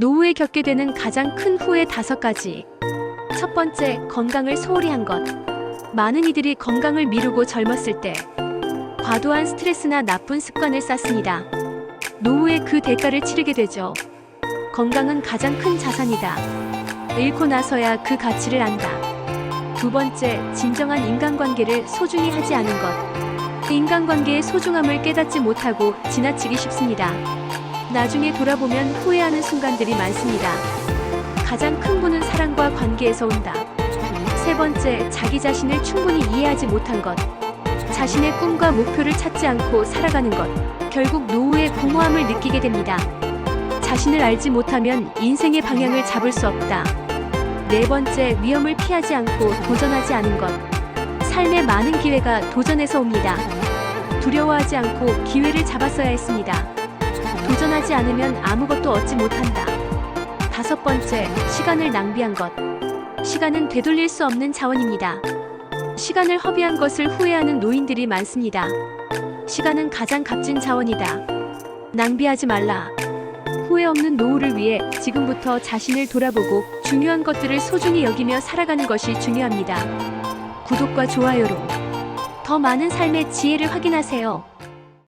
노후에 겪게 되는 가장 큰 후회 다섯 가지. 첫 번째, 건강을 소홀히 한 것. 많은 이들이 건강을 미루고 젊었을 때 과도한 스트레스나 나쁜 습관을 쌓습니다. 노후에 그 대가를 치르게 되죠. 건강은 가장 큰 자산이다. 잃고 나서야 그 가치를 안다. 두 번째, 진정한 인간관계를 소중히 하지 않은 것. 인간관계의 소중함을 깨닫지 못하고 지나치기 쉽습니다. 나중에 돌아보면 후회하는 순간들이 많습니다. 가장 큰 부는 사랑과 관계에서 온다. 세 번째, 자기 자신을 충분히 이해하지 못한 것. 자신의 꿈과 목표를 찾지 않고 살아가는 것. 결국 노후의 공허함을 느끼게 됩니다. 자신을 알지 못하면 인생의 방향을 잡을 수 없다. 네 번째, 위험을 피하지 않고 도전하지 않은 것. 삶의 많은 기회가 도전에서 옵니다. 두려워하지 않고 기회를 잡았어야 했습니다. 도전하지 않으면 아무것도 얻지 못한다. 다섯 번째, 시간을 낭비한 것. 시간은 되돌릴 수 없는 자원입니다. 시간을 허비한 것을 후회하는 노인들이 많습니다. 시간은 가장 값진 자원이다. 낭비하지 말라. 후회 없는 노후를 위해 지금부터 자신을 돌아보고 중요한 것들을 소중히 여기며 살아가는 것이 중요합니다. 구독과 좋아요로 더 많은 삶의 지혜를 확인하세요.